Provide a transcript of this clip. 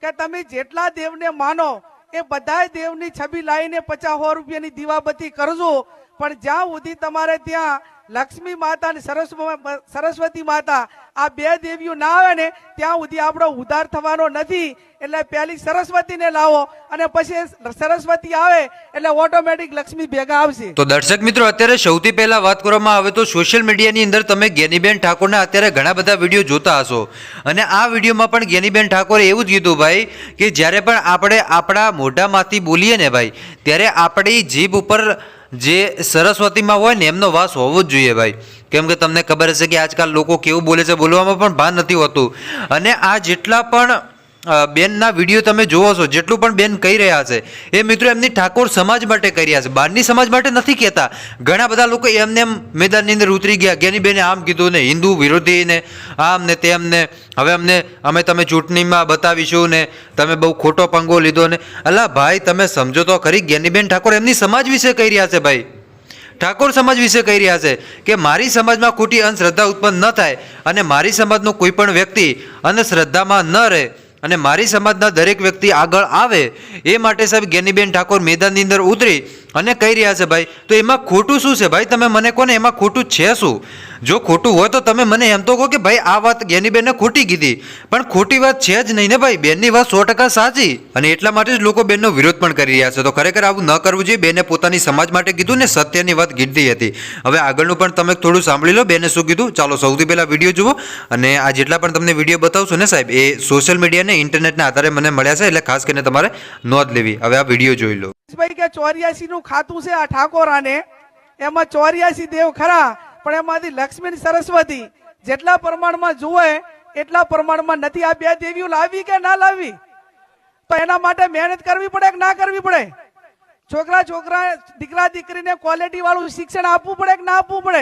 કે તમે જેટલા દેવને માનો, એ બધાય દેવની છબી લાવીને પચાસ સો રૂપિયાની દીવાબત્તી કરજો. પણ જ્યાં સુધી તમારે ત્યાં લક્ષ્મી માતા અને સરસ્વ- સરસ્વતી માતા આ બે દેવીઓ ના આવે ને, ત્યાં સુધી આપણો ઉધાર થવાનો નથી. એટલે પહેલી સરસ્વતીને લાવો અને પછી સરસ્વતી આવે, એટલે ઓટોમેટિક લક્ષ્મી ભેગા આવશે. તો દર્શક મિત્રો, અત્યારે સૌથી પહેલા વાત કરવામાં આવે તો સોશિયલ મીડિયાની અંદર તમે જ્ઞાનીબેન ઠાકોરના અત્યારે ઘણા બધા વીડિયો જોતા હશો. અને આ વિડીયોમાં પણ જ્ઞાનીબેન ઠાકોરે એવું જ કીધું ભાઈ કે જ્યારે પણ આપણે આપણા મોઢામાંથી બોલીએ ને ભાઈ, ત્યારે આપણી જીભ ઉપર જે સરસ્વતીમાં હોય ને, એમનો વાસ હોવો જ જોઈએ ભાઈ. કેમ કે તમને ખબર હશે કે આજકાલ લોકો કેવું બોલે છે, બોલવામાં પણ ભાન નથી હોતું. અને આ જેટલા પણ બેનના વીડિયો તમે જોવો છો, જેટલું પણ બેન કહી રહ્યા છે. એ મિત્રો એમની ઠાકોર સમાજ માટે કહી રહ્યા છે. બહારની સમાજ માટે નથી કહેતા. ઘણા બધા લોકો એમને એમ મેદાનની અંદર ઉતરી ગયા. જ્ઞાની બેને આમ કીધું ને, હિન્દુ વિરોધીને આમ ને તેમને હવે અમને, અમે તમે ચૂંટણીમાં બતાવીશું ને, તમે બહુ ખોટો પંગો લીધો ને. અલા ભાઈ, તમે સમજો તો ખરી જ્ઞાનીબેન ઠાકોર એમની સમાજ વિશે કહી રહ્યા છે ભાઈ. ઠાકોર સમાજ વિશે કહી રહ્યા છે કે મારી સમાજમાં ખોટી અંધશ્રદ્ધા ઉત્પન્ન ન થાય અને મારી સમાજનો કોઈ પણ વ્યક્તિ અંધશ્રદ્ધામાં ન રહે. અને મારી સમાજના દરેક વ્યક્તિ આગળ આવે, એ માટે સાહેબ જ્ઞાનીબેન ઠાકોર મેદાનની અંદર ઉતરી અને કહી રહ્યા છે, ભાઈ, તો એમાં ખોટું શું છે? ભાઈ, તમે મને કહો ને, એમાં ખોટું છે શું? જો ખોટું હોય તો તમે મને એમ તો કહો કે ભાઈ, આ વાત જ્ઞાનીબેને ખોટી કીધી. પણ ખોટી વાત છે જ નહીં ને ભાઈ, બેનની વાત સો ટકા સાચી. અને એટલા માટે જ લોકો બેનનો વિરોધ પણ કરી રહ્યા છે. તો ખરેખર આવું ન કરવું જોઈએ. બેને પોતાની સમાજ માટે કીધું ને સત્યની વાત કીધી હતી. હવે આગળનું પણ તમે થોડું સાંભળી લો. બેને શું કીધું? ચાલો, સૌથી પહેલાં વીડિયો જુઓ. અને આ જેટલા પણ તમને વીડિયો બતાવશું ને સાહેબ, એ સોશિયલ મીડિયા ને ઇન્ટરનેટના આધારે મને મળ્યા છે. એટલે ખાસ કરીને તમારે નોંધ લેવી. હવે આ વીડિયો જોઈ લો. ભાઈ કે ચોર્યાસી નું ખાતું છે આ ઠાકોરાને? એમાં ચોર્યાસી દેવ ખરા. પણ એમાંથી લક્ષ્મી સરસ્વતી, જેટલા પ્રમાણમાં જુએ, એટલા પ્રમાણમાં નથી આ બે દેવીઓ લાવી કે ના લાવી? તો એના માટે મહેનત કરવી પડે કે ના કરવી પડે? છોકરા છોકરા, દીકરા, દીકરીને ક્વોલિટી વાળું શિક્ષણ આપવું પડે કે ના આપવું પડે?